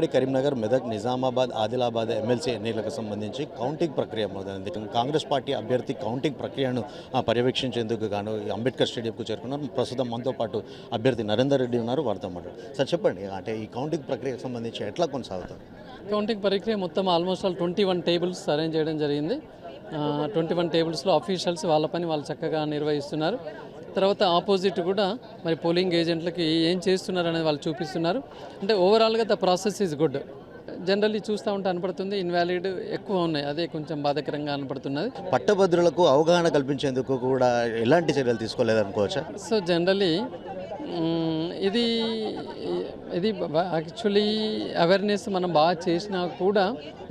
ఉమ్మడి కరీంనగర్ మెదక్ నిజామాబాద్ ఆదిలాబాద్ ఎమ్మెల్సీ ఎన్నికలకు సంబంధించి కౌంటింగ్ ప్రక్రియ మొదలైంది. కాంగ్రెస్ పార్టీ అభ్యర్థి కౌంటింగ్ ప్రక్రియను పర్యవేక్షించేందుకు గాను అంబేద్కర్ స్టేడియంకు చేరుకున్నారు. ప్రస్తుతం మనతో పాటు అభ్యర్థి నరేందర్ రెడ్డి ఉన్నారు. వారితో మాట్లాడారు సార్ చెప్పండి అంటే ఈ కౌంటింగ్ ప్రక్రియకు సంబంధించి ఎట్లా కొనసాగుతారు? కౌంటింగ్ ప్రక్రియ మొత్తం almost all twenty one tables arrange చేయడం జరిగింది. ట్వంటీ వన్ టేబుల్స్లో అఫీషియల్స్ వాళ్ళ పని వాళ్ళు చక్కగా నిర్వహిస్తున్నారు. తర్వాత ఆపోజిట్ కూడా మరి పోలింగ్ ఏజెంట్లకి ఏం చేస్తున్నారు అనేది వాళ్ళు చూపిస్తున్నారు. అంటే ఓవరాల్గా the process is good. Generally చూస్తూ ఉంటే కనపడుతుంది ఇన్వాలిడ్ ఎక్కువ ఉన్నాయి. అదే కొంచెం బాధాకరంగా కనపడుతున్నది పట్టభద్రులకు అవగాహన కల్పించేందుకు కూడా ఎలాంటి చర్యలు తీసుకోలేదనుకోవచ్చా? సో జనరలీ ఇది ఇది యాక్చువల్లీ అవేర్నెస్ మనం బాగా చేసినా కూడా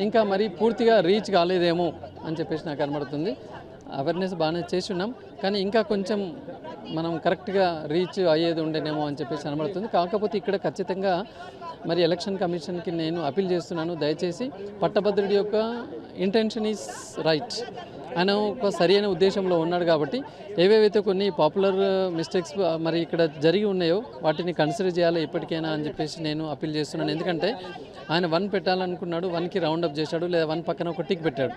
ఇంకా మరి పూర్తిగా రీచ్ కాలేదేమో అని చెప్పేసి నాకు కనబడుతుంది. అవేర్నెస్ బాగానే చేసి ఉన్నాం. కానీ ఇంకా కొంచెం మనం కరెక్ట్గా రీచ్ అయ్యేది ఉండేనేమో అని చెప్పేసి కనబడుతుంది. కాకపోతే ఇక్కడ ఖచ్చితంగా మరి ఎలక్షన్ కమిషన్కి నేను అప్పీల్ చేస్తున్నాను. దయచేసి పట్టభద్రుడి యొక్క ఇంటెన్షన్ ఈజ్ రైట్ ఆయన ఒక సరైన ఉద్దేశంలో ఉన్నాడు కాబట్టి ఏవేవైతే కొన్ని పాపులర్ మిస్టేక్స్ uh, uh, మరి ఇక్కడ జరిగి ఉన్నాయో వాటిని కన్సిడర్ చేయాలి ఇప్పటికైనా అని చెప్పేసి నేను అప్పీల్ చేస్తున్నాను. ఎందుకంటే ఆయన వన్ పెట్టాలనుకున్నాడు వన్కి రౌండ్ అప్ చేశాడు లేదా వన్ పక్కన ఒక టిక్ పెట్టాడు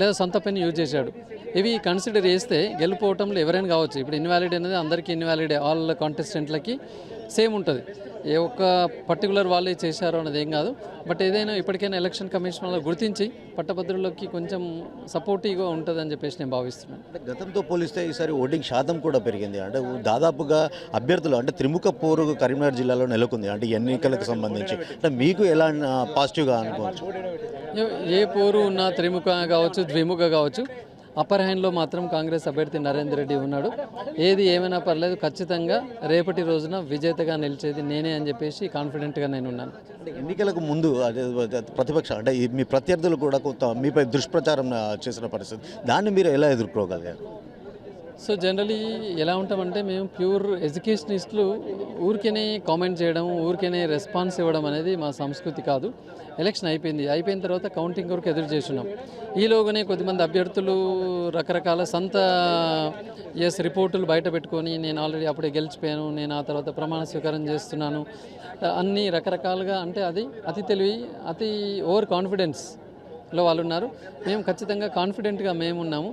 లేదా సొంత పెన్ యూజ్ చేశాడు. ఇవి కన్సిడర్ చేస్తే గెలుపోవటంలో ఎవరైనా కావచ్చు. ఇప్పుడు ఇన్వాలిడ్ అనేది అందరికీ ఇన్వాలిడే ఆల్ కాంటెస్టెంట్లకి సేమ్ ఉంటుంది. ఏ ఒక్క పర్టికులర్ వాళ్ళే చేశారో అన్నది ఏం కాదు. బట్ ఏదైనా ఇప్పటికైనా ఎలక్షన్ కమిషన్ వాళ్ళు గుర్తించి పట్టభద్రులకి కొంచెం సపోర్టివ్గా ఉంటుందని చెప్పేసి నేను భావిస్తున్నాను. అంటే గతంతో పోలిస్తే ఈసారి ఓటింగ్ శాతం కూడా పెరిగింది. అంటే దాదాపుగా అభ్యర్థులు అంటే త్రిముఖ పోరు కరీంనగర్ జిల్లాలో నెలకొంది. అంటే ఎన్నికలకు సంబంధించి. అంటే మీకు ఎలా పాజిటివ్గా అనుకోవచ్చు? ఏ పోరు ఉన్నా త్రిముఖ కావచ్చు ద్విముఖ కావచ్చు. అప్పర్ హ్యాండ్లో మాత్రం కాంగ్రెస్ అభ్యర్థి నరేందర్ రెడ్డి ఉన్నాడు. ఏది ఏమైనా పర్లేదు ఖచ్చితంగా రేపటి రోజున విజేతగా నిలిచేది నేనే అని చెప్పేసి కాన్ఫిడెంట్గా నేను ఉన్నాను. ఎన్నికలకు ముందు ప్రతిపక్ష అంటే మీ ప్రత్యర్థులు కూడా కొంత మీపై దుష్ప్రచారం చేసిన పరిస్థితి. దాన్ని మీరు ఎలా ఎదుర్కోగలిగారు? సో జనరలీ ఎలా ఉంటామంటే మేము ప్యూర్ ఎడ్యుకేషనిస్టులు ఊరికేనే కామెంట్ చేయడం ఊరికేనే రెస్పాన్స్ ఇవ్వడం అనేది మా సంస్కృతి కాదు. ఎలక్షన్ అయిపోయింది. అయిపోయిన తర్వాత కౌంటింగ్ వరకు ఎదురు చేస్తున్నాం. ఈలోగానే కొద్దిమంది అభ్యర్థులు రకరకాల సొంత ఎస్ రిపోర్టులు బయట పెట్టుకొని నేను ఆల్రెడీ అప్పుడే గెలిచిపోయాను నేను ఆ తర్వాత ప్రమాణ స్వీకారం చేస్తున్నాను. అన్ని రకరకాలుగా అంటే అది అతి తెలివి అతి ఓవర్ కాన్ఫిడెన్స్లో వాళ్ళు ఉన్నారు మేము ఖచ్చితంగా కాన్ఫిడెంట్గా మేము ఉన్నాము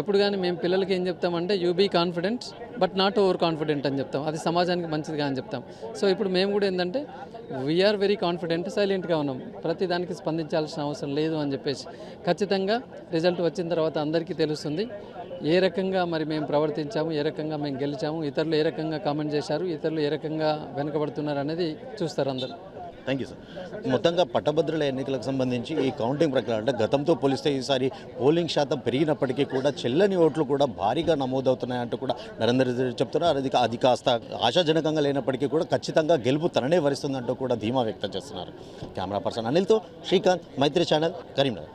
ఎప్పుడు కానీ మేము పిల్లలకి ఏం చెప్తామంటే you be confident but not over confident అని చెప్తాం. అది సమాజానికి మంచిదిగా అని చెప్తాం. సో ఇప్పుడు మేము కూడా ఏంటంటే వీఆర్ వెరీ కాన్ఫిడెంట్ సైలెంట్గా ఉన్నాం. ప్రతి దానికి స్పందించాల్సిన అవసరం లేదు అని చెప్పేసి. ఖచ్చితంగా రిజల్ట్ వచ్చిన తర్వాత అందరికీ తెలుస్తుంది ఏ రకంగా మరి మేము ప్రవర్తించాము ఏ రకంగా మేము గెలిచాము ఇతరులు ఏ రకంగా కామెంట్ చేశారు ఇతరులు ఏ రకంగా వెనుకబడుతున్నారు అనేది చూస్తారు అందరూ. థ్యాంక్ యూ సార్ మొత్తంగా పట్టభద్రుల ఎన్నికలకు సంబంధించి ఈ కౌంటింగ్ ప్రక్రియ అంటే గతంతో పోలిస్తే ఈసారి పోలింగ్ శాతం పెరిగినప్పటికీ కూడా చెల్లని ఓట్లు కూడా భారీగా నమోదవుతున్నాయంటూ కూడా నరేందర్ రెడ్డి చెప్తున్నారు. అది అది కాస్త ఆశాజనకంగా లేనప్పటికీ కూడా ఖచ్చితంగా గెలుపు తననే వరిస్తుందంటూ కూడా ధీమా వ్యక్తం చేస్తున్నారు. కెమెరా పర్సన్ అనిల్తో శ్రీకాంత్ మైత్రి ఛానల్ కరీంనగర్.